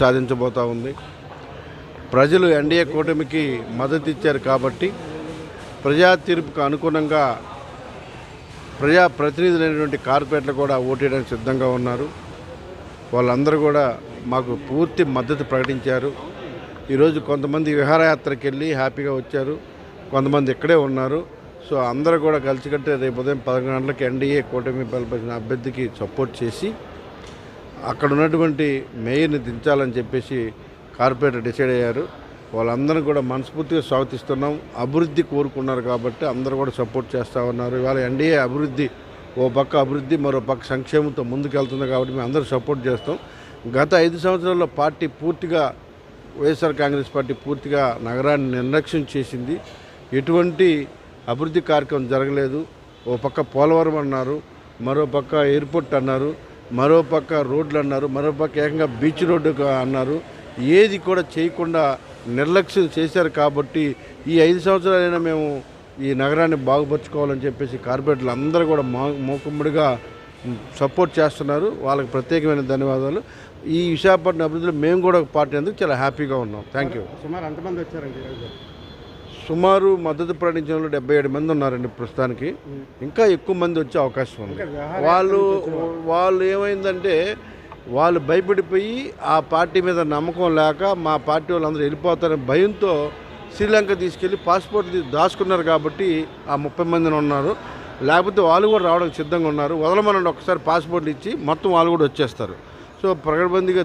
సాధించబోతా ఉంది. ప్రజలు ఎన్డీఏ కూటమికి మద్దతు ఇచ్చారు కాబట్టి ప్రజా తీర్పుకు అనుగుణంగా ప్రజా ప్రతినిధులైనటువంటి కార్పొరేట్లు కూడా ఓటేయడానికి సిద్ధంగా ఉన్నారు. వాళ్ళందరూ కూడా మాకు పూర్తి మద్దతు ప్రకటించారు. ఈరోజు కొంతమంది విహారయాత్రకి వెళ్ళి హ్యాపీగా వచ్చారు. కొంతమంది ఇక్కడే ఉన్నారు. సో అందరూ కూడా కలిసికట్టే రేపు ఉదయం పదకొండు గంటలకు ఎన్డీఏ కూటమి బలపరిచిన అభ్యర్థికి సపోర్ట్ చేసి అక్కడ ఉన్నటువంటి మేయర్ని దించాలని చెప్పేసి కార్పొరేటర్ డిసైడ్ అయ్యారు. వాళ్ళందరూ కూడా మనస్ఫూర్తిగా స్వాగతిస్తున్నాం. అభివృద్ధి కోరుకున్నారు కాబట్టి అందరూ కూడా సపోర్ట్ చేస్తూ ఉన్నారు. ఇవాళ ఎన్డీఏ అభివృద్ధి ఓ పక్క అభివృద్ధి మరో పక్క సంక్షేమంతో ముందుకెళ్తుంది కాబట్టి మేము అందరూ సపోర్ట్ చేస్తాం. గత ఐదు సంవత్సరాల్లో పార్టీ పూర్తిగా వైఎస్ఆర్ కాంగ్రెస్ పార్టీ పూర్తిగా నగరాన్ని నిర్లక్ష్యం చేసింది. ఎటువంటి అభివృద్ధి కార్యక్రమం జరగలేదు. ఓ పక్క పోలవరం అన్నారు మరో పక్క ఎయిర్పోర్ట్ అన్నారు. మరో పక్క రోడ్లు అన్నారు మరో పక్క ఏకంగా బీచ్ రోడ్డు అన్నారు. ఏది కూడా చేయకుండా నిర్లక్ష్యం చేశారు కాబట్టి ఈ ఐదు సంవత్సరాలైనా మేము ఈ నగరాన్ని బాగుపరుచుకోవాలని చెప్పేసి కార్పొరేటర్లు అందరూ కూడా మా మూకుమ్మడిగా సపోర్ట్ చేస్తున్నారు. వాళ్ళకి ప్రత్యేకమైన ధన్యవాదాలు. ఈ విశాఖపట్నం అభివృద్ధిలో మేము కూడా పార్టీ అందుకు చాలా హ్యాపీగా ఉన్నాం. Thank you. సుమారు ఎంతమంది వచ్చారండి? సుమారు మద్దతు ప్రకటించిన వాళ్ళు డెబ్బై ఏడు మంది ఉన్నారండి ప్రస్తుతానికి. ఇంకా ఎక్కువ మంది వచ్చే అవకాశం ఉంది. వాళ్ళు వాళ్ళు ఏమైందంటే వాళ్ళు భయపడిపోయి ఆ పార్టీ మీద నమ్మకం లేక మా పార్టీ వాళ్ళందరూ వెళ్ళిపోతారని భయంతో శ్రీలంక తీసుకెళ్ళి పాస్పోర్ట్ దాచుకున్నారు కాబట్టి ఆ ముప్పై మందిని ఉన్నారు. లేకపోతే వాళ్ళు కూడా రావడానికి సిద్ధంగా ఉన్నారు. వదలమనండి ఒకసారి పాస్పోర్ట్లు ఇచ్చి మొత్తం వాళ్ళు కూడా వచ్చేస్తారు. సో ప్రగడబందిగా